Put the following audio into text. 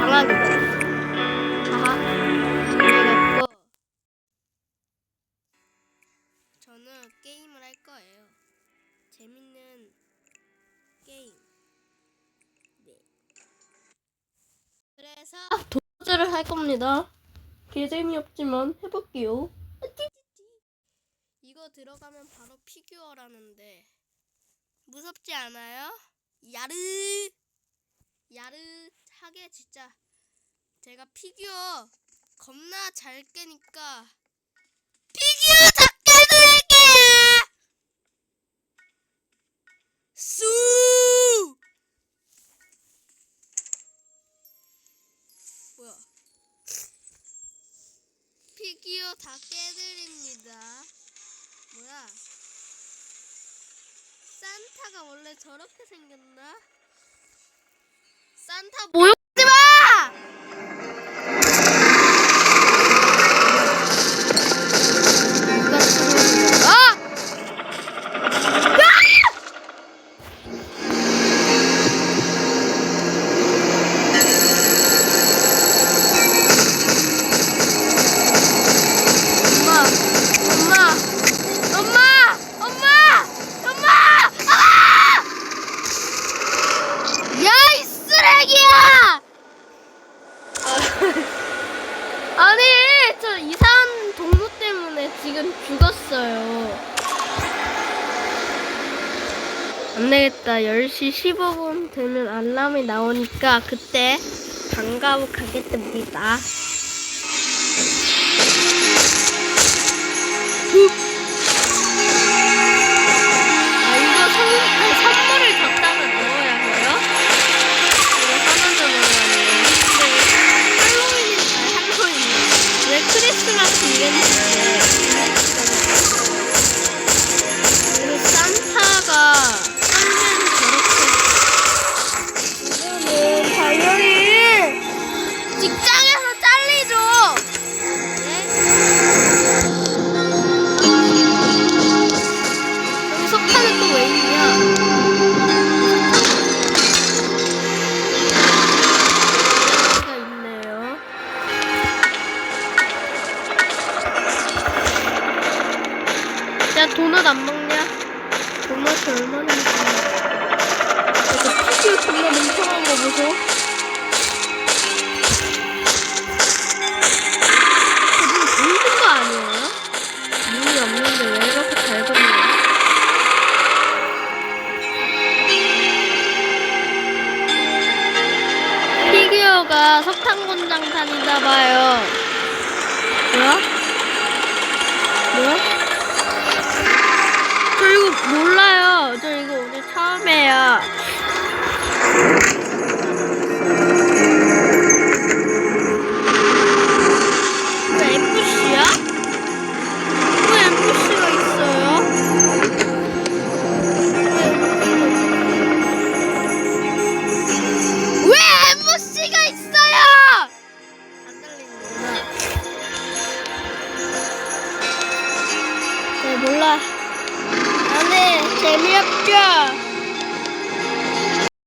하하. 이해했고. 저는 게임을 할 거예요. 재밌는 게임. 네. 그래서 도저를 할 겁니다. 개 재미 없지만 해볼게요. 이거 들어가면 바로 피규어라는데 무섭지 않아요? 야르 야르 하게 진짜 제가 피규어 겁나 잘 깨니까 피규어 작게 들게 수! 뭐야? 피규어 다 깨드립니다. 뭐야? 산타가 원래 저렇게 생겼나? 산타 모욕 지금 죽었어요. 안 되겠다. 10시 15분 되면 알람이 나오니까 그때 방과후 가겠답니다. 도넛 안 먹냐? 도넛이 얼마나 먹냐? 이거 피규어 존나 멍청한 거 보소. 지금 보이는 거 아니에요? 눈이 없는데 왜 이렇게 잘 보이냐? 피규어가 석탄 공장 다니다 봐요. 뭐야? 뭐야? 왜 FC가 있어요? 왜 FC가 있어요? 안 달리는구나. 네, 몰라. 나는 재미없죠.